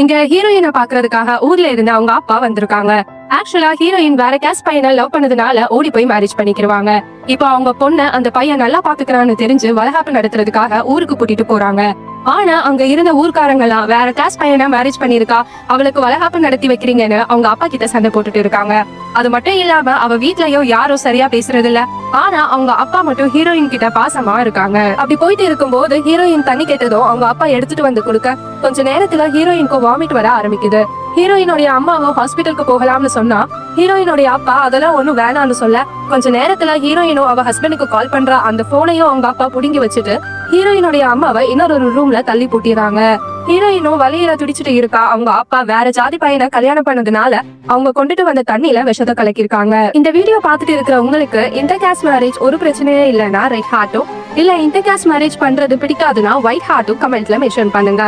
இங்க ஹீரோயினை பாக்குறதுக்காக ஊர்ல இருந்து அவங்க அப்பா வந்திருக்காங்க. ஆக்சுவலா ஹீரோயின் வேற கேஸ் பையனை லவ் பண்ணதுனால ஓடி போய் மேரேஜ் பண்ணிக்கிருவாங்க. இப்போ அவங்க பொண்ண அந்த பையன் நல்லா பாத்துக்கிறான்னு தெரிஞ்சு வளகாப்பு நடத்துறதுக்காக ஊருக்கு கூட்டிட்டு போறாங்க. ஆனா அங்க இருந்த ஊர்க்காரங்கலாம் வேற கிளாஸ் பையனை மேரேஜ் பண்ணிருக்கா அவளுக்கு வளகாப்பு நடத்தி வைக்கிறீங்கன்னு அவங்க அப்பா கிட்ட சண்டை போட்டுட்டு இருக்காங்க. அது மட்டும் இல்லாம அவ வீட்லயோ யாரும் சரியா பேசுறது இல்ல ஆனா அவங்க அப்பா மட்டும் ஹீரோயின் கிட்ட பாசமா இருக்காங்க. அப்படி போயிட்டு இருக்கும்போது ஹீரோயின் தண்ணி கேட்டதும் அவங்க அப்பா எடுத்துட்டு வந்து கொடுக்க கொஞ்ச நேரத்துல ஹீரோயினுக்கு வாமிட் வர ஆரம்பிக்குது. ஹீரோயினுடைய அம்மாவும் ஹாஸ்பிட்டலுக்கு போகலாம்னு சொன்னா ஹீரோயினுடைய அப்பா அதெல்லாம் ஒண்ணும் வேணாம்னு சொல்ல. கொஞ்ச நேரத்துல ஹீரோயினும் அவ ஹஸ்பண்டுக்கு கால் பண்ற. அந்த போனையும் அவங்க அப்பா புடுங்கி வச்சுட்டு ஹீரோயினுடைய அம்மாவை இன்னொரு ரூம்ல தள்ளி பூட்டிடுறாங்க. ஹீரோயினும் வழியில துடிச்சிட்டு இருக்கா. அவங்க அப்பா வேற ஜாதி பையனை கல்யாணம் பண்ணதுனால அவங்க கொண்டுட்டு வந்த தண்ணியில விஷத்தை கலக்கிருக்காங்க இந்த வீடியோ பார்த்துட்டு இருக்கிற உங்களுக்கு இன்டர் கேஸ் மேரேஜ் ஒரு பிரச்சனையே இல்லைன்னா ரெட் ஹார்ட்டும் இல்ல இன்டர் கேஸ் மேரேஜ் பண்றது பிடிக்காதுன்னா ஒயிட் ஹார்ட்டும் கமெண்ட்ல மென்ஷன் பண்ணுங்க.